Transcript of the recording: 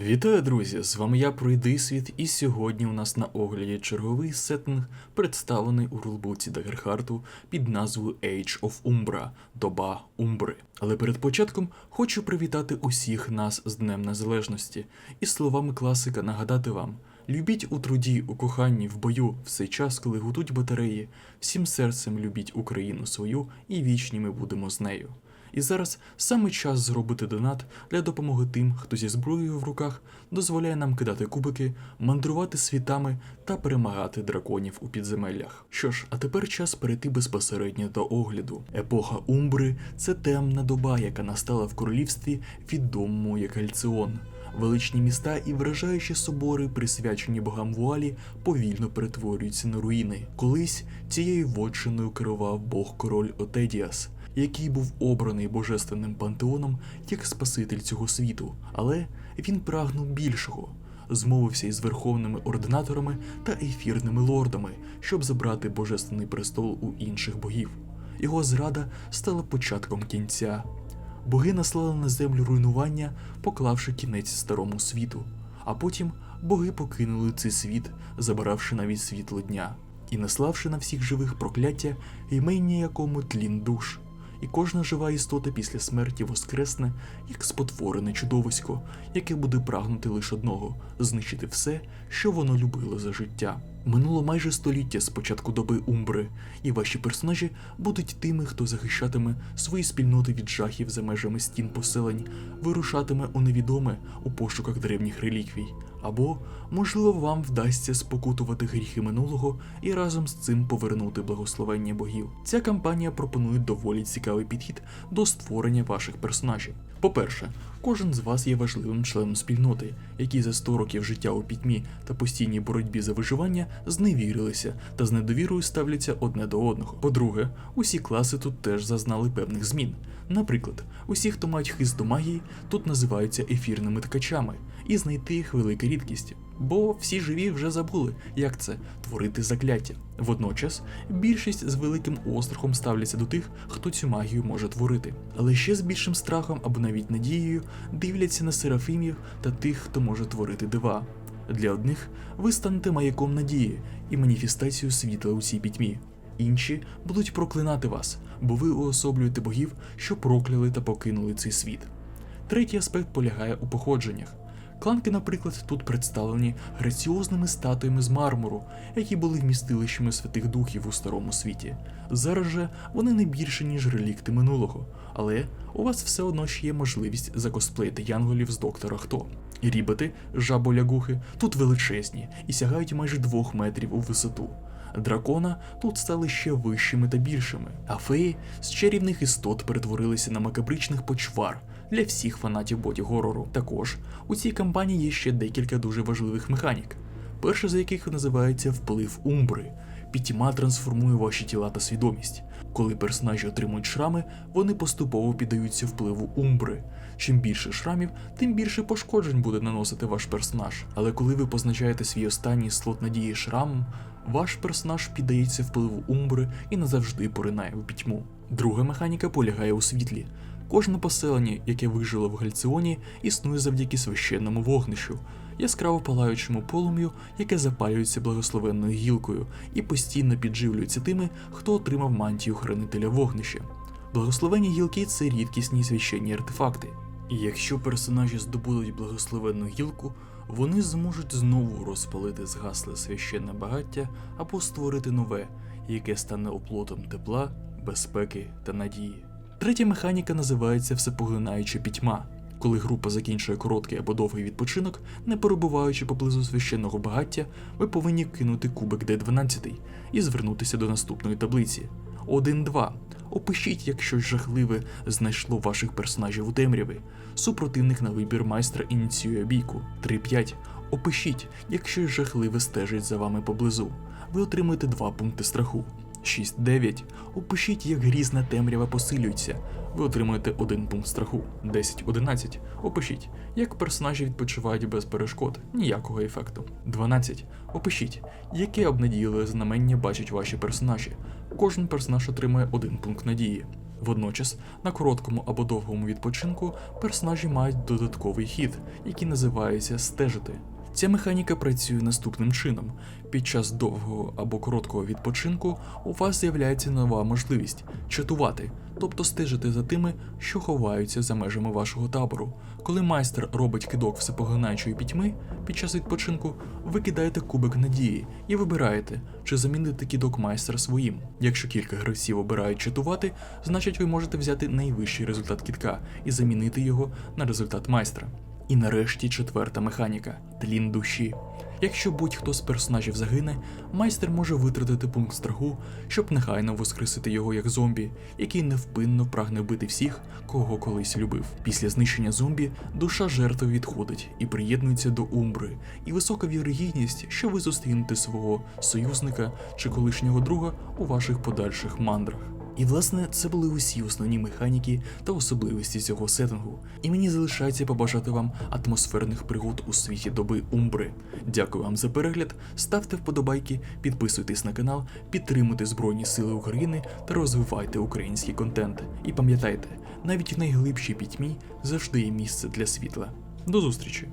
Вітаю, друзі! З вами я Пройди світ, і сьогодні у нас на огляді черговий сеттинг, представлений у рулбуці Дагерхарту під назвою Age of Umbra Доба Умбри. Але перед початком хочу привітати усіх нас з Днем Незалежності і словами класика нагадати вам: любіть у труді, у коханні, в бою, в цей час, коли гудуть батареї, всім серцем любіть Україну свою, і вічні ми будемо з нею. І зараз саме час зробити донат для допомоги тим, хто зі зброєю в руках дозволяє нам кидати кубики, мандрувати світами та перемагати драконів у підземеллях. Що ж, а тепер час перейти безпосередньо до огляду. Епоха Умбри це темна доба, яка настала в королівстві відомому як Альціон. Величні міста і вражаючі собори, присвячені богам вуалі, повільно перетворюються на руїни. Колись цією вотчиною керував бог король Отедіас, який був обраний божественним пантеоном як спаситель цього світу, але він прагнув більшого. Змовився із верховними ординаторами та ефірними лордами, щоб забрати божественний престол у інших богів. Його зрада стала початком кінця. Боги наслали на землю руйнування, поклавши кінець старому світу. А потім боги покинули цей світ, забравши навіть світло дня, і наславши на всіх живих прокляття, імення якому тлін душ. І кожна жива істота після смерті воскресне, як спотворене чудовисько, яке буде прагнути лише одного знищити все, що воно любило за життя. Минуло майже століття з початку доби Умбри, і ваші персонажі будуть тими, хто захищатиме свої спільноти від жахів за межами стін поселень, вирушатиме у невідоме у пошуках древніх реліквій. Або, можливо, вам вдасться спокутувати гріхи минулого і разом з цим повернути благословення богів. Ця кампанія пропонує доволі цікавий підхід до створення ваших персонажів. По-перше, кожен з вас є важливим членом спільноти, які за 100 років життя у пітьмі та постійній боротьбі за виживання зневірилися та з недовірою ставляться одне до одного. По-друге, усі класи тут теж зазнали певних змін. Наприклад, усі, хто мають хист до магії, тут називаються ефірними ткачами, і знайти їх велика рідкість. Бо всі живі вже забули, як це творити закляття. Водночас більшість з великим острахом ставляться до тих, хто цю магію може творити. Але ще з більшим страхом або навіть надією дивляться на серафімів та тих, хто може творити дива. Для одних ви станете маяком надії і маніфестацією світла у цій пітьмі. Інші будуть проклинати вас, бо ви уособлюєте богів, що прокляли та покинули цей світ. Третій аспект полягає у походженнях. Кланки, наприклад, тут представлені граціозними статуями з мармуру, які були вмістилищами святих духів у старому світі. Зараз же вони не більше, ніж релікти минулого, але у вас все одно ще є можливість закосплеїти янголів з доктора Хто. Рібати, жаболягухи, тут величезні і сягають майже двох метрів у висоту. Дракона тут стали ще вищими та більшими, а феї з чарівних істот перетворилися на макабричних почвар для всіх фанатів боді горору. Також у цій кампанії є ще декілька дуже важливих механік. Перша з яких називається вплив умбри. Пітьма трансформує ваші тіла та свідомість. Коли персонажі отримують шрами, вони поступово піддаються впливу умбри. Чим більше шрамів, тим більше пошкоджень буде наносити ваш персонаж. Але коли ви позначаєте свій останній слот надії шрамом, ваш персонаж піддається впливу умбри і назавжди поринає у пітьму. Друга механіка полягає у світлі. Кожне поселення, яке вижило в Гальціоні, існує завдяки священному вогнищу, яскраво палаючому полум'ю, яке запалюється благословенною гілкою і постійно підживлюється тими, хто отримав мантію хранителя вогнища. Благословенні гілки це рідкісні священні артефакти. І якщо персонажі здобудуть благословенну гілку, вони зможуть знову розпалити згасле священне багаття або створити нове, яке стане оплотом тепла, безпеки та надії. Третя механіка називається всепоглинаюча пітьма. Коли група закінчує короткий або довгий відпочинок, не перебуваючи поблизу священного багаття, ви повинні кинути кубик D12 і звернутися до наступної таблиці. 1-2. Опишіть, як щось жахливе знайшло ваших персонажів у темряві. Супротивник на вибір майстра ініціює бійку. 3-5. Опишіть, як щось жахливе стежить за вами поблизу. Ви отримуєте 2 пункти страху. 6-9. Опишіть, як грізна темрява посилюється. Ви отримуєте 1 пункт страху. 10-11. Опишіть, як персонажі відпочивають без перешкод, ніякого ефекту. 12. Опишіть, яке обнадійливе знамення бачать ваші персонажі. Кожен персонаж отримує 1 пункт надії. Водночас, на короткому або довгому відпочинку персонажі мають додатковий хід, який називається стежити. Ця механіка працює наступним чином: під час довгого або короткого відпочинку у вас з'являється нова можливість чатувати, тобто стежити за тими, що ховаються за межами вашого табору. Коли майстер робить кидок всепоглинаючої пітьми під час відпочинку, ви кидаєте кубик надії і вибираєте, чи замінити кидок майстра своїм. Якщо кілька гравців обирають чатувати, значить ви можете взяти найвищий результат кітка і замінити його на результат майстра. І нарешті четверта механіка тлін душі. Якщо будь-хто з персонажів загине, майстер може витратити пункт страху, щоб негайно воскресити його як зомбі, який невпинно прагне вбити всіх, кого колись любив. Після знищення зомбі душа жертви відходить і приєднується до умбри, і висока вірогідність, що ви зустрінете свого союзника чи колишнього друга у ваших подальших мандрах. І власне це були усі основні механіки та особливості цього сеттингу. І мені залишається побажати вам атмосферних пригод у світі доби Умбри. Дякую вам за перегляд, ставте вподобайки, підписуйтесь на канал, підтримуйте Збройні Сили України та розвивайте український контент. І пам'ятайте, навіть в найглибшій пітьмі завжди є місце для світла. До зустрічі!